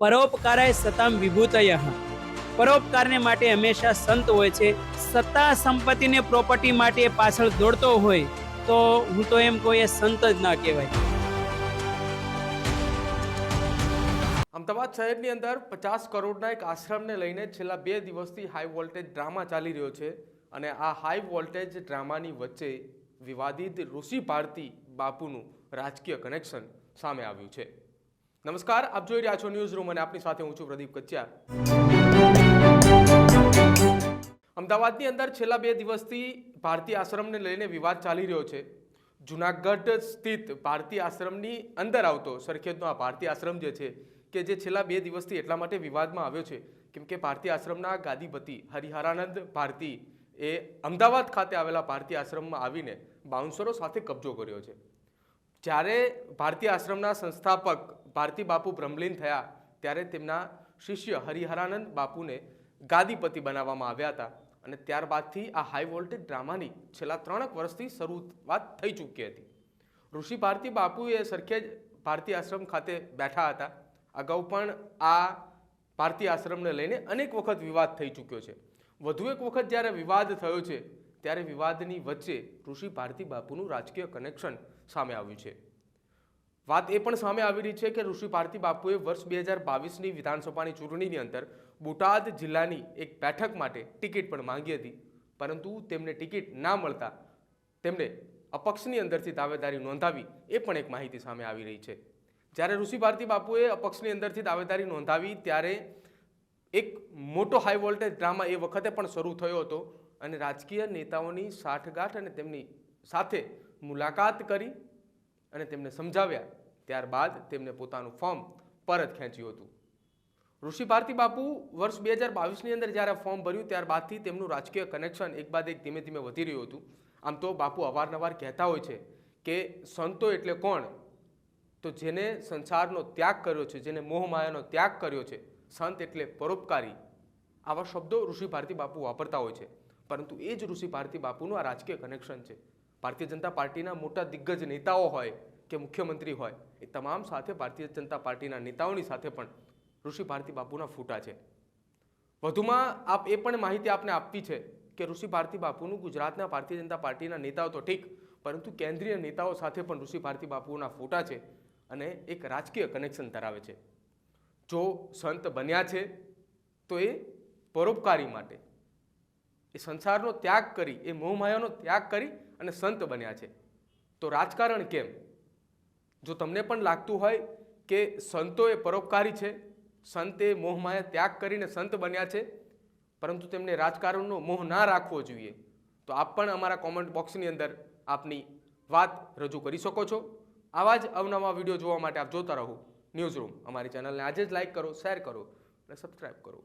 પરોપકારાય સતામ વિભૂતય. પરોપકારને માટે હંમેશા સંત હોય છે. સત્તા સંપત્તિને પ્રોપર્ટી માટે પાછળ દોડતો હોય, તો હું તો એમ કોઈ સંત જ ના કહેવાય. અમદાવાદ શહેરની અંદર પચાસ કરોડના એક આશ્રમને લઈને છેલ્લા બે દિવસથી હાઈ વોલ્ટેજ ડ્રામા ચાલી રહ્યો છે અને આ હાઈ વોલ્ટેજ ડ્રામાની વચ્ચે વિવાદિત ઋષિ ભારતી બાપુનું રાજકીય કનેક્શન સામે આવ્યું છે. નમસ્કાર, આપ જોઈ રહ્યા છો ન્યૂઝ રૂમ અને આપની સાથે હું છું પ્રદીપ કચ્યા અમદાવાદની અંદર છેલ્લા બે દિવસથી ભારતીય આશ્રમને લઈને વિવાદ ચાલી રહ્યો છે. જુનાગઢ સ્થિત ભારતીય આશ્રમની અંદર આવતો સરખેજનો આ ભારતીય આશ્રમ જે છે કે જે છેલ્લા બે દિવસથી એટલા માટે વિવાદમાં આવ્યો છે, કેમ કે ભારતીય આશ્રમના ગાદીપતિ હરિહરાનંદ ભારતી એ અમદાવાદ ખાતે આવેલા ભારતીય આશ્રમમાં આવીને બાઉન્સરો સાથે કબજો કર્યો છે. જ્યારે ભારતીય આશ્રમના સંસ્થાપક ભારતી બાપુ બ્રહ્મલીન થયા ત્યારે તેમના શિષ્ય હરિહરાનંદ બાપુને ગાદીપતિ બનાવવામાં આવ્યા હતા અને ત્યારબાદથી આ હાઈ વોલ્ટેજ ડ્રામાની છેલ્લા ત્રણેક વર્ષથી શરૂઆત થઈ ચૂકી હતી. ઋષિ ભારતી બાપુએ સરખેજ ભારતી આશ્રમ ખાતે બેઠા હતા. અગાઉ પણ આ ભારતી આશ્રમને લઈને અનેક વખત વિવાદ થઈ ચૂક્યો છે. વધુ એક વખત જ્યારે વિવાદ થયો છે, ત્યારે વિવાદની વચ્ચે ઋષિ ભારતી બાપુનું રાજકીય કનેક્શન સામે આવ્યું છે. વાત એ પણ સામે આવી રહી છે કે ઋષિ ભારતી બાપુએ વર્ષ બે હજાર બાવીસની વિધાનસભાની ચૂંટણીની અંદર બોટાદ જિલ્લાની એક બેઠક માટે ટિકિટ પણ માંગી હતી. પરંતુ તેમને ટિકિટ ના મળતા તેમણે અપક્ષની અંદરથી દાવેદારી નોંધાવી એ પણ એક માહિતી સામે આવી રહી છે. જ્યારે ઋષિ ભારતી બાપુએ અપક્ષની અંદરથી દાવેદારી નોંધાવી ત્યારે એક મોટો હાઈ વોલ્ટેજ ડ્રામા એ વખતે પણ શરૂ થયો હતો અને રાજકીય નેતાઓની સાઠગાંઠ અને તેમની સાથે મુલાકાત કરી અને તેમને સમજાવ્યા ત્યારબાદ તેમને પોતાનું ફોર્મ પરત ખેંચ્યું હતું. ઋષિ ભારતી બાપુ વર્ષ બે હજાર બાવીસની અંદર જ્યારે ફોર્મ ભર્યું ત્યારબાદથી તેમનું રાજકીય કનેક્શન એક બાદ એક ધીમે ધીમે વધી રહ્યું હતું. આમ તો બાપુ અવારનવાર કહેતા હોય છે કે સંતો એટલે કોણ? તો જેને સંસારનો ત્યાગ કર્યો છે, જેને મોહમાયાનો ત્યાગ કર્યો છે, સંત એટલે પરોપકારી. આવા શબ્દો ઋષિ ભારતી બાપુ વાપરતા હોય છે. પરંતુ એ જ ઋષિ ભારતી બાપુનું આ રાજકીય કનેક્શન છે. ભારતીય જનતા પાર્ટીના મોટા દિગ્ગજ નેતાઓ હોય કે મુખ્યમંત્રી હોય, એ તમામ સાથે ભારતીય જનતા પાર્ટીના નેતાઓની સાથે પણ ઋષિ ભારતી બાપુના ફૂટા છે. વધુમાં આપ એ પણ માહિતી આપને આપવી છે કે ઋષિ ભારતી બાપુનું ગુજરાતના ભારતીય જનતા પાર્ટીના નેતાઓ તો ઠીક, પરંતુ કેન્દ્રીય નેતાઓ સાથે પણ ઋષિ ભારતી બાપુના ફોટા છે અને એક રાજકીય કનેક્શન ધરાવે છે. જો સંત બન્યા છે, તો એ પરોપકારી માટે, એ સંસારનો ત્યાગ કરી, એ મોહમાયાનો ત્યાગ કરી અને સંત બન્યા છે. તો રાજકારણ કેમ? જો તમને પણ લાગતું હોય કે સંતો એ પરોપકારી છે, સંતે મોહમાયા ત્યાગ કરીને સંત બન્યા છે, પરંતુ તેમને રાજકારણનો મોહ ના રાખવો જોઈએ, તો આપ પણ અમારા કોમેન્ટ બોક્સની અંદર આપની વાત રજૂ કરી શકો છો. આવા જ અવનવા વીડિયો જોવા માટે આપ જોતા રહો. ન્યૂઝ રૂમ અમારી ચેનલને આજે જ લાઇક કરો શેર કરો અને સબસ્ક્રાઈબ કરો.